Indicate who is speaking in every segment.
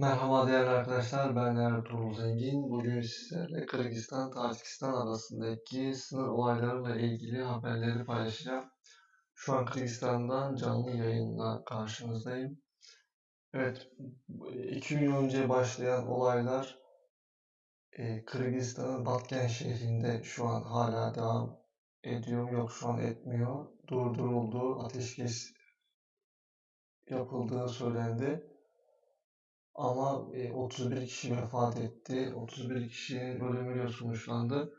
Speaker 1: Merhaba değerli arkadaşlar, ben Ertuğrul Zengin. Bugün sizlerle Kırgızistan, Tacikistan arasındaki sınır olaylarıyla ilgili haberleri paylaşacağım. Şu an Kırgızistan'dan canlı yayınla karşınızdayım. Evet, iki gün önce başlayan olaylar e, Kırgızistan'ın Batken şehrinde şu an hala devam ediyor. Yok şu an etmiyor. Durduruldu, ateşkes yapıldığı söylendi. Ama 31 e, kişi vefat etti. 31 kişinin ölümüyle sonuçlandı.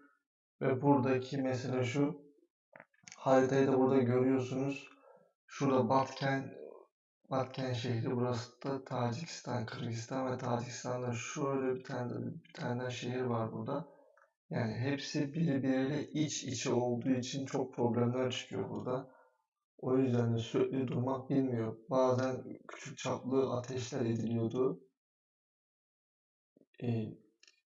Speaker 1: Ve buradaki mesele şu. Haritayı da burada görüyorsunuz. Şurada Batken Batken şehri. Burası da Tacikistan, Kırgızistan ve Tacikistan'da şöyle bir tane bir tane şehir var burada. Yani hepsi birbiriyle iç içe olduğu için çok problemler çıkıyor burada. O yüzden de sürekli durmak bilmiyor. Bazen küçük çaplı ateşler ediliyordu e,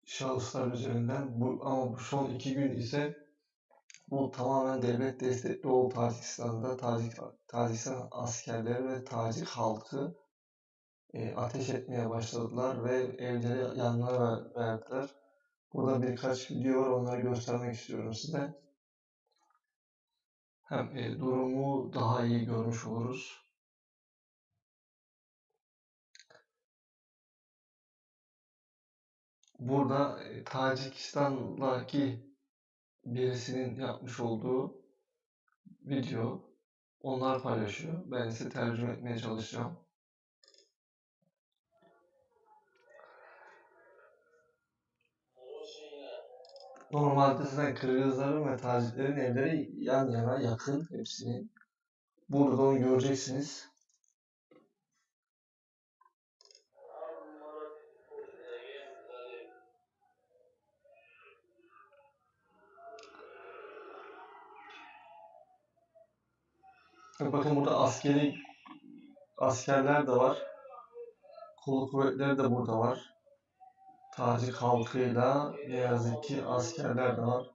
Speaker 1: şahıslar üzerinden bu ama bu son iki gün ise bu tamamen devlet destekli oldu Tacikistan'da Tacik, Tacikistan askerleri ve Tacik halkı e, ateş etmeye başladılar ve evleri yanına verdiler. Burada birkaç video var onları göstermek istiyorum size. Hem e, durumu daha iyi görmüş oluruz. Burada e, Tacikistan'daki birisinin yapmış olduğu video onlar paylaşıyor. Ben size tercüme etmeye çalışacağım. Normalde zaten Kırgızların ve Taciklerin evleri yan yana yakın hepsinin. Burada onu göreceksiniz. Bakın burada askeri askerler de var. Kol kuvvetleri de burada var. Tacik halkıyla ne yazık ki askerler de var.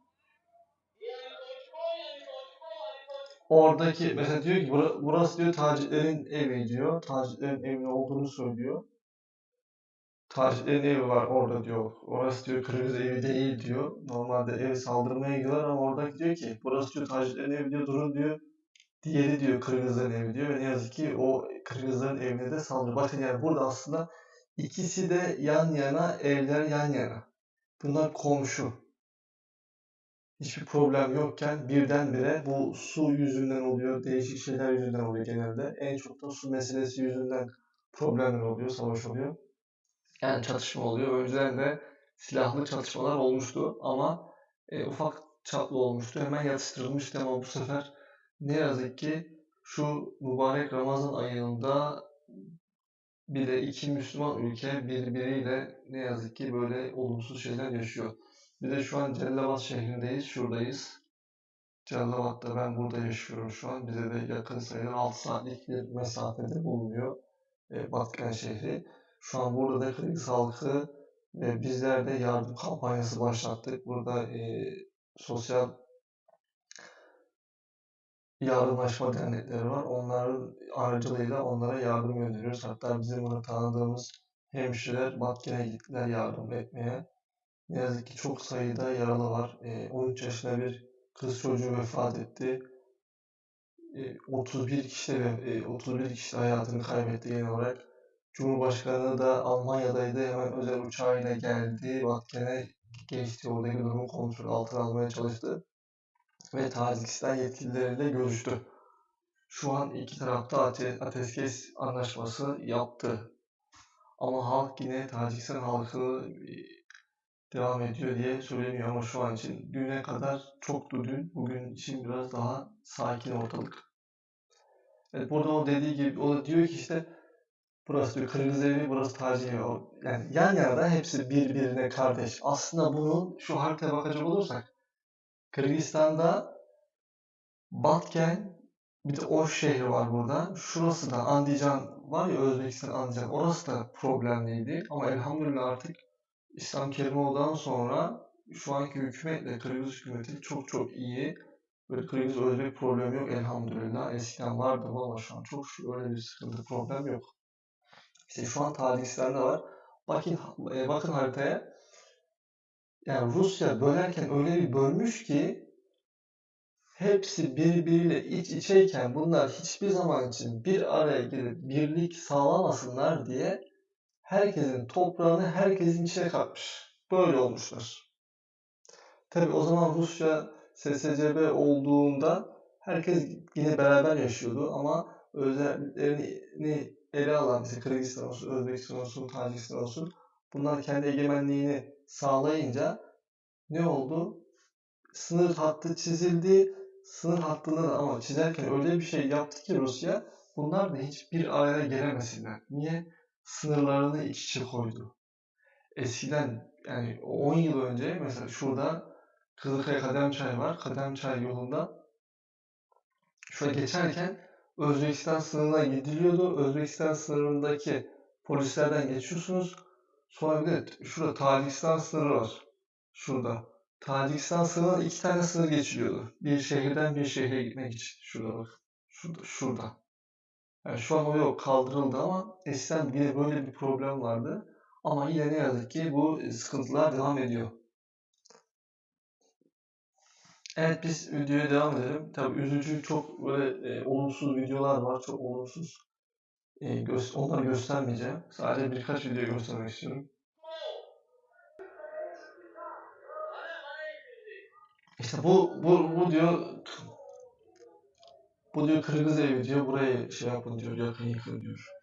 Speaker 1: Oradaki mesela diyor ki burası diyor Taciklerin evi diyor. Taciklerin evinin olduğunu söylüyor. Taciklerin evi var orada diyor. Orası diyor Kırgız evi değil diyor. Normalde ev saldırmaya gidiyorlar ama oradaki diyor ki burası diyor Taciklerin evi diyor durun diyor. Diğeri diyor Kırgızların evi diyor ve ne yazık ki o Kırgızların evine de saldırıyor. Bakın yani burada aslında ikisi de yan yana, evler yan yana. Bunlar komşu. Hiçbir problem yokken birdenbire bu su yüzünden oluyor, değişik şeyler yüzünden oluyor genelde. En çok da su meselesi yüzünden problemler oluyor, savaş oluyor. Yani çatışma oluyor. Önceden de silahlı çatışmalar olmuştu ama e, ufak çaplı olmuştu. Hemen yatıştırılmıştı ama bu sefer ne yazık ki şu mübarek Ramazan ayında bile iki Müslüman ülke birbiriyle ne yazık ki böyle olumsuz şeyler yaşıyor. Bir de şu an Cellabat şehrindeyiz, şuradayız. Cellabat'ta ben burada yaşıyorum şu an. Bize de yakın sayılır 6 saatlik bir mesafede bulunuyor e, Batken şehri. Şu an burada da Kırgız halkı ve bizler de yardım kampanyası başlattık. Burada e, sosyal yardımlaşma dernekleri var. Onların aracılığıyla onlara yardım gönderiyoruz. Hatta bizim bunu tanıdığımız hemşireler Batken'e gittiler yardım etmeye. Ne yazık ki çok sayıda yaralı var. E, 13 yaşında bir kız çocuğu vefat etti. E, 31 kişi de e, 31 kişi hayatını kaybetti genel olarak. Cumhurbaşkanı da Almanya'daydı. Hemen özel uçağıyla geldi. Batken'e geçti. Oradaki durumu kontrol altına almaya çalıştı ve Tacikistan yetkilileriyle görüştü. Şu an iki tarafta ate ateşkes anlaşması yaptı. Ama halk yine Tacikistan halkı e, devam ediyor diye söyleniyor ama şu an için düne kadar çoktu dün. Bugün için biraz daha sakin ortalık. Evet, burada o dediği gibi o da diyor ki işte burası diyor Kırgız evi, burası Tacik evi. Yani yan yana da hepsi birbirine kardeş. Aslında bunun şu haritaya bakacak olursak Kırgızistan'da Batken bir de Oş şehri var burada. Şurası da Andijan var ya Özbekistan Andijan. Orası da problemliydi. Ama elhamdülillah artık İslam Kerimoğlu'dan sonra şu anki hükümetle Kırgız hükümeti çok çok iyi. Böyle Kırgız Özbek problemi yok elhamdülillah. Eskiden vardı ama şu an çok öyle bir sıkıntı problem yok. İşte şu an Tacikistan'da var. Bakın e, bakın haritaya. Yani Rusya bölerken öyle bir bölmüş ki hepsi birbiriyle iç içeyken bunlar hiçbir zaman için bir araya gelip birlik sağlamasınlar diye herkesin toprağını herkesin içine katmış. Böyle olmuşlar. Tabi o zaman Rusya SSCB olduğunda herkes yine beraber yaşıyordu ama özelliklerini ele alan işte Kırgızistan olsun, Özbekistan olsun, Tacikistan olsun bunlar kendi egemenliğini sağlayınca ne oldu? Sınır hattı çizildi. Sınır hattında da ama çizerken öyle bir şey yaptı ki Rusya bunlar da hiçbir araya gelemesinler. Niye? Sınırlarını iç içe koydu. Eskiden yani 10 yıl önce mesela şurada Kızılkaya Kademçay var. Kademçay yolunda şöyle geçerken Özbekistan sınırına gidiliyordu. Özbekistan sınırındaki polislerden geçiyorsunuz. Sonra bir de şurada Tacikistan sınırı var. Şurada. Tacikistan sınırına iki tane sınır geçiliyordu. Bir şehirden bir şehre gitmek için. Şurada bak. Şurada. Şurada. Yani şu an o yok kaldırıldı ama eskiden yine böyle bir problem vardı. Ama yine ne yazık ki bu sıkıntılar devam ediyor. Evet biz videoya devam edelim. Tabii üzücü çok böyle e, olumsuz videolar var. Çok olumsuz. E, gö- onları göstermeyeceğim. Sadece birkaç video göstermek istiyorum. İşte bu bu bu diyor bu diyor Kırgız evi diyor burayı şey yapın diyor yakın yıkın diyor.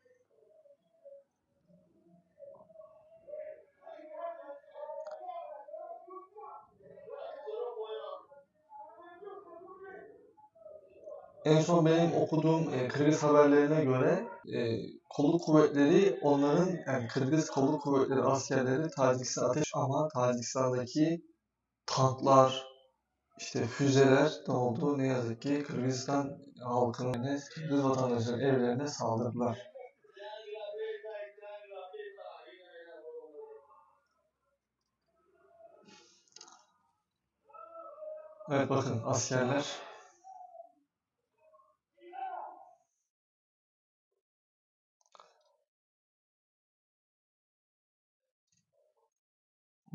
Speaker 1: En son benim okuduğum e, Kırgız haberlerine göre e, kolluk kuvvetleri onların yani Kırgız kolluk kuvvetleri askerleri Tacikistan ateş ama Tacikistan'daki tanklar işte füzeler ne oldu? Ne yazık ki Kırgızistan halkının, Kırgız vatandaşların evlerine saldırdılar. Evet bakın askerler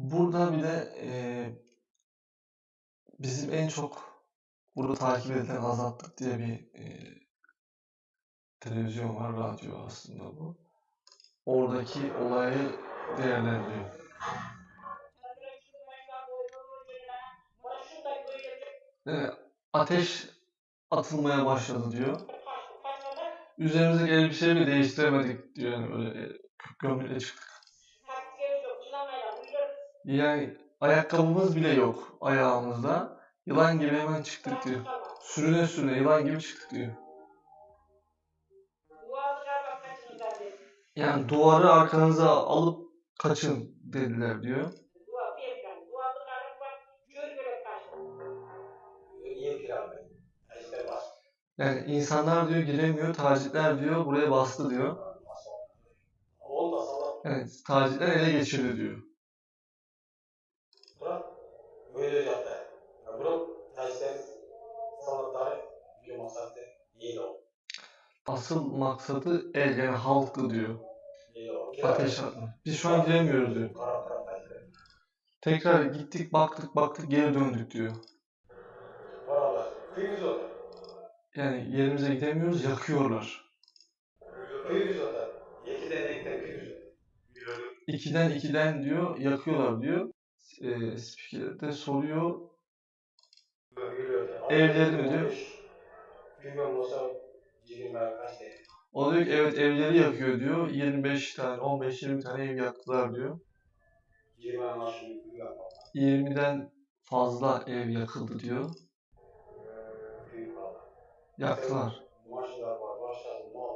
Speaker 1: Burada bir de e, bizim en çok burada takip edilen Azatlık diye bir e, televizyon var, radyo aslında bu. Oradaki olayı değerlendiriyor. Evet, ateş atılmaya başladı diyor. Üzerimizdeki elbiseyi bile değiştiremedik diyor. Yani öyle e, gömleğe çıktık. Yani ayakkabımız bile yok ayağımızda. Yılan gibi hemen çıktık diyor. Sürüne sürüne yılan gibi çıktık diyor. Yani duvarı arkanıza alıp kaçın dediler diyor. Yani insanlar diyor giremiyor, tacitler diyor buraya bastı diyor. Yani tacitler ele geçirdi diyor.
Speaker 2: Yaptı. Bırak taşlar sanatları bir maksatı değil o.
Speaker 1: Asıl maksadı el yani halktı diyor.
Speaker 2: Değil o.
Speaker 1: Ateş atma. Biz şu an giremiyoruz diyor. Tekrar gittik baktık baktık geri döndük diyor.
Speaker 2: Paralar. Kıyımız o.
Speaker 1: Yani yerimize gidemiyoruz yakıyorlar.
Speaker 2: Kıyımız o da. Yekiden ekten kıyımız o.
Speaker 1: İkiden ikiden diyor yakıyorlar diyor. E, spiker de soruyor Evleri mi diyor?
Speaker 2: Bilmem olsa 20 kaç değil.
Speaker 1: O diyor ki evet evleri yakıyor diyor. 25 tane, 15-20 tane ev yaktılar diyor.
Speaker 2: 20 maaşı bilmem.
Speaker 1: 20'den fazla ev yakıldı diyor.
Speaker 2: Valla.
Speaker 1: Yaktılar.